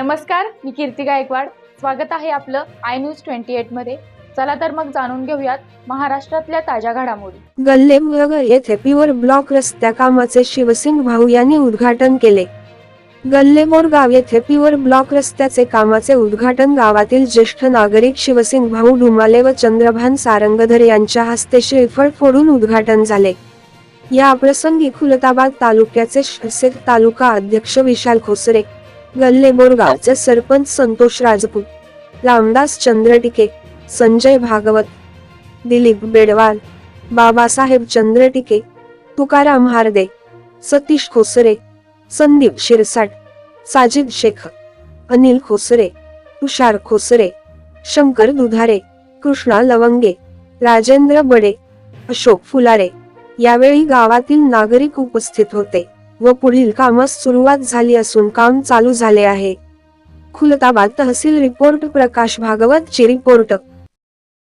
नमस्कार मी कीर्ती गायकवाड. स्वागत आहे आपलं आय न्यूज ट्वेंटी एटमध्ये. चला तर मग जाणून घेऊयात महाराष्ट्रातल्या ताज्या घडामोडी. गल्लेमनगर येथे प्युअर ब्लॉक रस्त्या कामाचे शिवसिंग भाऊ यांनी उद्घाटन केले. गल्लेमोरगाव येथे प्युअर ब्लॉक रस्त्याचे कामाचे उद्घाटन गावातील ज्येष्ठ नागरिक शिवसिंग भाऊ डुमाले व चंद्रभान सारंगधर यांच्या हस्ते श्रीफळ फोडून उद्घाटन झाले. या प्रसंगी खुलताबाद तालुक्याचे तालुका अध्यक्ष विशाल खोसरे गल्लेबोरगावचे सरपंच संतोष राजपूत रामदास चंद्रटिके संजय भागवत दिलीप बेडवाल बाबासाहेब चंद्रटिके तुकाराम हार्दे सतीश खोसरे संदीप शिरसाट साजिद शेख अनिल खोसरे तुषार खोसरे शंकर दुधारे कृष्णा लवंगे राजेंद्र बडे अशोक फुलारे यावेळी गावातील नागरिक उपस्थित होते. व पुढील कामास सुरुवात झाली असून काम चालू झाले आहे. खुलताबाद तहसील रिपोर्ट प्रकाश भागवत चे रिपोर्ट.